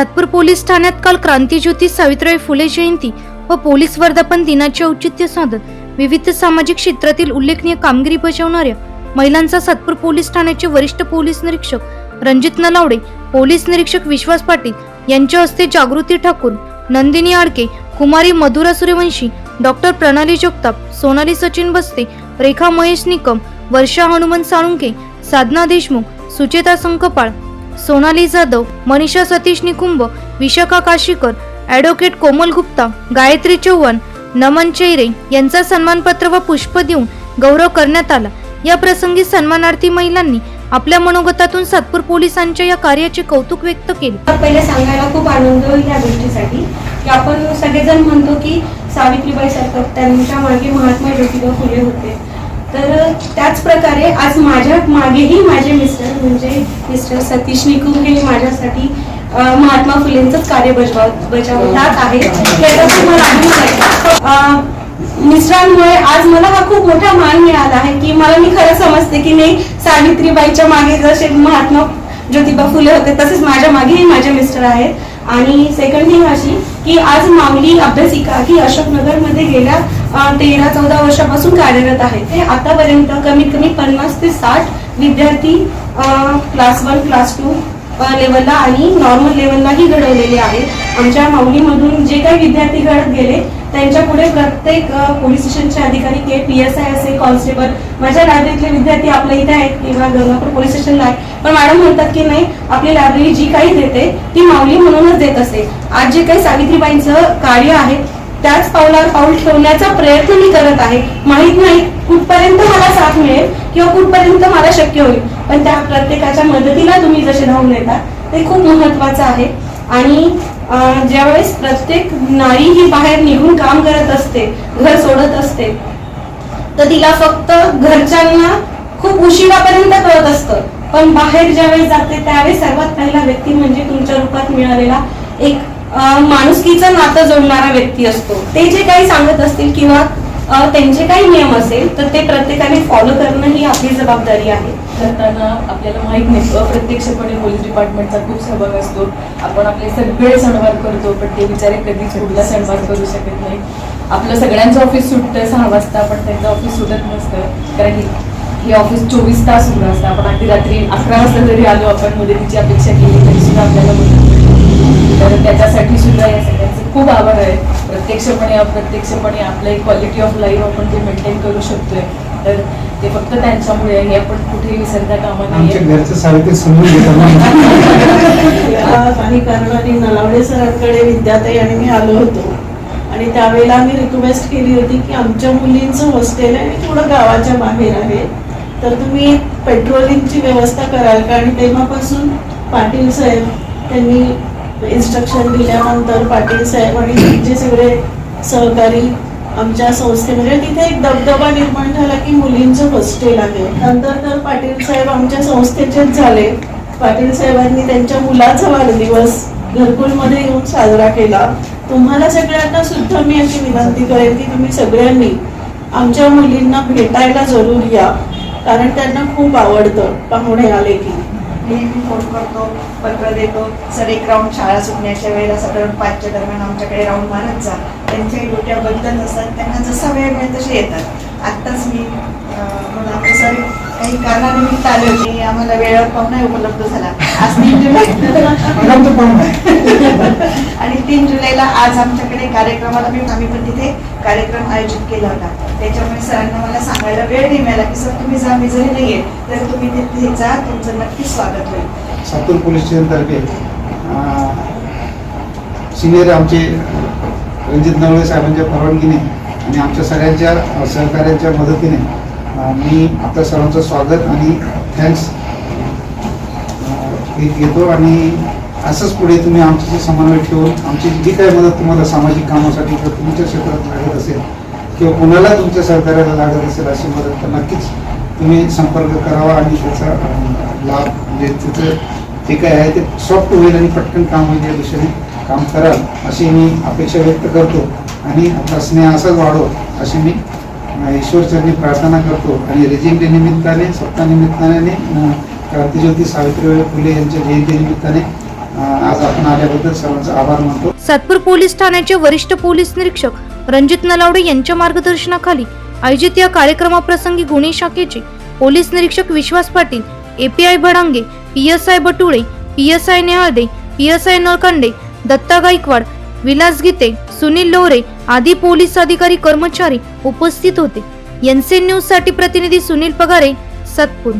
Satpur police ठाण्यात काल क्रांतीज्योती सावित्रीबाई फुले जयंती व पोलीस वर्धापन दिनाचे औचित्य साधत विविध सामाजिक क्षेत्रातील उल्लेखनीय कामगिरी बजावणाऱ्या महिलांचा सातपूर पोलीस ठाण्याचे वरिष्ठ पोलीस निरीक्षक रणजित नलावडे पोलीस निरीक्षक विश्वास पाटील यांच्या हस्ते जागृती ठाकूर नंदिनी आडके कुमारी मधुरा सूर्यवंशी डॉक्टर प्रणाली जगताप सोनाली सचिन बस्ते रेखा महेश निकम वर्षा हनुमंत साळुंके साधना देशमुख सुचेता संकपाळ सोनाली जाधव मनीषा सतीश निकुंभ विशाखा काशीकर ॲडव्होकेट कोमल गुप्ता गायत्री चव्हाण नमन चैरे यांचा सन्मानपत्र व पुष्प देऊन गौरव करण्यात आला. या प्रसंगी सन्मानार्थी महिलांनी आपल्या मनोगतातून सातपूर पोलिसांच्या या कार्याचे कौतुक व्यक्त केले. पहिले सांगायला खूप आनंद होईल या गोष्टीसाठी. की आपण सगळेजण म्हणतो की सावित्रीबाई सरकार त्यांच्या मागे महात्मा ज्योतिबा फुले होते. तर त्याच प्रकारे आज माझ्या मागेही माझे मिस्टर म्हणजे मिस्टर सतीश निकुम हे माझ्यासाठी महात्मा फुलेंचंच कार्य बजाव बजावतात आहे मला अभिमान आहे. मिस्टरांमुळे आज मला हा खूप मोठा मान मिळाला आहे की मला मी खरं समजते की नाही सावित्रीबाईच्या मागे जसे महात्मा ज्योतिबा फुले होते तसेच माझ्या मागेही माझे मिस्टर आहेत. आणि सेकंड थिंग अशी की आज माऊली अभ्यासिका ही अशोकनगरमध्ये गेल्या तेरा चौदा वर्षापासून कार्यरत आहे ते आतापर्यंत कमीत कमी पन्नास ते साठ विद्यार्थी क्लास वन क्लास टू लेवलला आणि नॉर्मल लेवललाही घडवलेले आहेत. आमच्या माऊलीमधून जे काही विद्यार्थी घडत गेले त्यांच्या पुढे प्रत्येक पोलीस स्टेशनचे अधिकारी के पी एस आय असे कॉन्स्टेबल माझ्या लायब्ररीतले विद्यार्थी आपल्या इथे आहेत किंवा गंगापूर पोलीस स्टेशनला आहे पण मॅडम म्हणतात की नाही आपली लायब्ररी जी काही देते ती माऊली म्हणूनच देत असते. आज जे काही सावित्रीबाईंचं कार्य आहे त्याच पावलावर पाऊल ठेवण्याचा प्रयत्न मी करत आहे. माहीत नाही कुठपर्यंत मला साथ मिळेल किंवा कुठपर्यंत मला शक्य होईल. पण त्या प्रत्येकाच्या मदतीला तुम्ही जसे धावून येतात ते खूप महत्वाचं आहे. आणि ज्यावेळेस प्रत्येक नारी ही बाहेर निघून काम करत असते घर सोडत असते तर तिला फक्त घरच्यांना खूप उशिरापर्यंत कळत असतं. पण बाहेर ज्यावेळेस जाते त्यावेळेस सर्वात पहिला व्यक्ती म्हणजे तुमच्या रूपात मिळालेला एक माणुसकीचं नातं जोडणारा व्यक्ती असतो. ते जे काही सांगत असतील किंवा त्यांचे काही नियम असेल तर ते प्रत्येकाने फॉलो करणं ही आपली जबाबदारी आहे. करताना आपल्याला माहीत नाही अप्रत्यक्षपणे पोलीस डिपार्टमेंटचा खूप सहभाग असतो. आपण आपले सगळे सणवार करतो पण ते बिचारे कधीच कुठला सणवार करू शकत नाही. आपलं सगळ्यांचं ऑफिस सुटतं सहा वाजता पण त्यांचं ऑफिस सुटत नसतं. कारण हे ऑफिस चोवीस तास सुरू असतं. आपण आधी रात्री अकरा वाजता जरी आलो आपण मुदतीची अपेक्षा केली तरी सुद्धा आपल्याला मिळते. तर त्याच्यासाठी सुद्धा या सगळ्यांचे खूप आभार आहे. प्रत्यक्षपणे अप्रत्यक्षपणे आपलं एक क्वालिटी ऑफ लाईफ आपण जे मेंटेन करू शकतोय तर ते फक्त त्यांच्यामुळे आहे. हे आपण कुठेही विसरता कामा काही कारणाने नलावडे सरांकडे विद्याताई आणि मी आलो होतो. आणि त्यावेळेला मी रिक्वेस्ट केली होती की आमच्या मुलींचं हॉस्टेल आहे आणि थोडं गावाच्या बाहेर आहे. तर तुम्ही पेट्रोलिंगची व्यवस्था कराल का? आणि तेव्हापासून पाटील साहेब त्यांनी इन्स्ट्रक्शन दिल्यानंतर पाटील साहेब आणि त्यांचे सगळे सहकारी आमच्या संस्थे म्हणजे तिथे एक दबदबा निर्माण झाला की मुलींचं हॉस्टेल आहे. नंतर तर पाटील साहेब आमच्या संस्थेचेच झाले. पाटील साहेबांनी त्यांच्या मुलाचा वाढदिवस घरकुलमध्ये येऊन साजरा केला. तुम्हाला सगळ्यांना सुद्धा मी अशी विनंती करेन की तुम्ही सगळ्यांनी आमच्या मुलींना भेटायला जरूर या कारण त्यांना खूप आवडतं पाहुणे आले की. नेहमी फोन करतो पत्र देतो. सर एक राऊंड शाळा सुटण्याच्या वेळेला साधारण पाचच्या दरम्यान आमच्याकडे राऊंड मारत जा. त्यांच्याही डोक्या बदलत असतात त्यांना जसा वेळ मिळेल तसे येतात. आत्ताच मी आपले सर काही कारणानिमित्त आले होते. आम्हाला वेळेवर पाहुणा उपलब्ध झाला. आज तीन जुलै. आणि तीन जुलैला आज आमच्याकडे कार्यक्रमाला मी आम्ही पण तिथे कार्यक्रम आयोजित केला होता. त्याच्यामुळे सरांना मला सांगायला वेळ नाही मिळाला की सर तुम्ही जा मी जरी नाही आहे तर तुम्ही तिथे जा तुमचं नक्की स्वागत होईल. सातूर पोलीस स्टेशनतर्फे सिनियर आमचे रणजित नवळे साहेबांच्या परवानगीने आणि आमच्या सगळ्यांच्या सहकार्यांच्या मदतीने मी आपल्या सर्वांचं स्वागत आणि थँक्स घेतो आणि असंच पुढे तुम्ही आमच्याशी समन्वय ठेवून आमची जी काही मदत तुम्हाला सामाजिक कामासाठी किंवा तुमच्या क्षेत्रात लागत असेल किंवा कोणाला तुमच्या सहकार्याला लागत असेल अशी मदत तर नक्कीच तुम्ही संपर्क करावा आणि त्याचा लाभ म्हणजे त्याचं जे काय आहे ते सॉफ्ट होईल आणि पटकन काम होईल या दिशेने काम कराल अशी मी अपेक्षा व्यक्त करतो. आणि आपला स्नेह असाच वाढो अशी मी ईश्वरचरणी प्रार्थना करतो. आणि रेजिंग डे निमित्ताने सप्ताह निमित्ताने क्रांतीज्योती सावित्रीबाई फुले यांच्या जयंतीनिमित्ताने आज आपण आल्याबद्दल सर्वांचा आभार मानतो. सातपूर पोलीस ठाण्याचे वरिष्ठ पोलीस निरीक्षक रणजित नलावडे यांच्या मार्गदर्शनाखाली आयोजित या कार्यक्रमाप्रसंगी गुन्हे शाखेचे पोलीस निरीक्षक Vishwas Patil API Bhadange PSI Batule PSI Nehalde PSI Nalkande Datta Gaikwad Vilas Gite Sunil Lohare आदी पोलीस अधिकारी कर्मचारी उपस्थित होते. एनसीएन न्यूजसाठी प्रतिनिधी सुनील पगारे सातपूर.